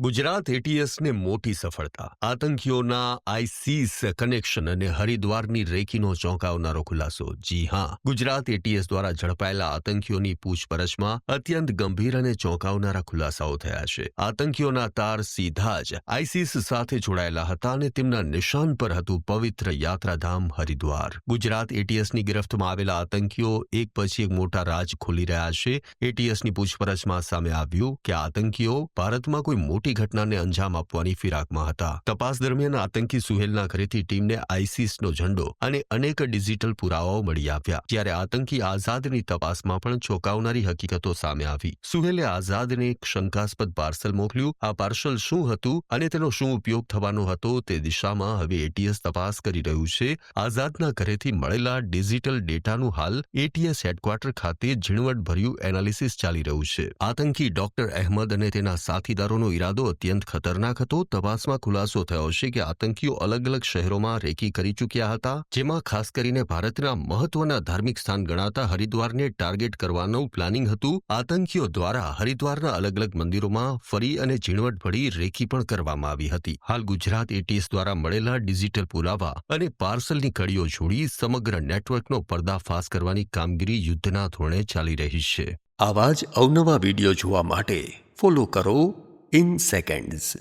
ગુજરાત એટીએસને મોટી સફળતા. આતંકીઓના eyes connection અને હરિદ્વારની રેકીનો ચોંકાવનારો ખુલાસો. જી હા, ગુજરાત એટીએસ દ્વારા ઝડપાયેલા આતંકીઓની પૂછપરછમાં અત્યંત ગંભીર અને ચોંકાવનારા ખુલાસાઓ થયા છે. આતંકીઓના તાર સીધા જ આઈસીસ સાથે જોડાયેલા હતા અને તેમના નિશાન પર હતું પવિત્ર યાત્રાધામ હરિદ્વાર. ગુજરાત એટીએસની ગિરફ્તમાં આવેલા આતંકીઓ એક પછી એક મોટા રાજ ખોલી રહ્યા છે. એટીએસની પૂછપરછમાં સામે આવ્યું કે આતંકીઓ ભારતમાં કોઈ મોટી ઘટનાને અંજામ આપવાની ફિરાકમાં હતા. તપાસ દરમિયાન આતંકી સુહેલના ઘરેથી ટીમને આઈસીસનો ઝંડો અને અનેક ડિજિટલ પુરાવાઓ મળી આવ્યા ત્યારે આતંકી આઝાદની તપાસમાં પણ ચોંકાવનારી હકીકતો સામે આવી. સુહેલે આઝાદને એક શંકાસ્પદ પાર્સલ મોકલ્યું. આ પાર્સલ શું હતું અને તેનો શું ઉપયોગ થવાનો હતો તે દિશામાં હવે એટીએસ તપાસ કરી રહ્યું છે. આઝાદના ઘરેથી મળેલા ડિજિટલ ડેટાનું હાલ એટીએસ હેડક્વાર્ટર ખાતે ઝીણવટભર્યું એનાલિસિસ ચાલી રહ્યું છે. આતંકી ડોક્ટર અહેમદ અને તેના સાથીદારોનો ઈરાદો અત્યંત ખતરનાક હતો. તપાસમાં ખુલાસો થયો છે કે આતંકીઓ અલગ અલગ શહેરોમાં રેકી કરી ચૂક્યા હતા, જેમાં ખાસ કરીને ભારતના મહત્વના ધાર્મિક સ્થાન ગણાતા હરિદ્વારને ટાર્ગેટ કરવાનું પ્લાનિંગ હતું. આતંકીઓ દ્વારા હરિદ્વારના અલગ અલગ મંદિરોમાં ફરી અને ઝીણવટભરી રેકી પણ કરવામાં આવી હતી. હાલ ગુજરાત એટીએસ દ્વારા મળેલા ડિજિટલ પુરાવા અને પાર્સલની કડીઓ જોડી સમગ્ર નેટવર્કનો પર્દાફાશ કરવાની કામગીરી યુદ્ધના ધોરણે ચાલી રહી છે. આવા જ અવનવા વીડિયો જોવા માટે ફોલો કરો in seconds.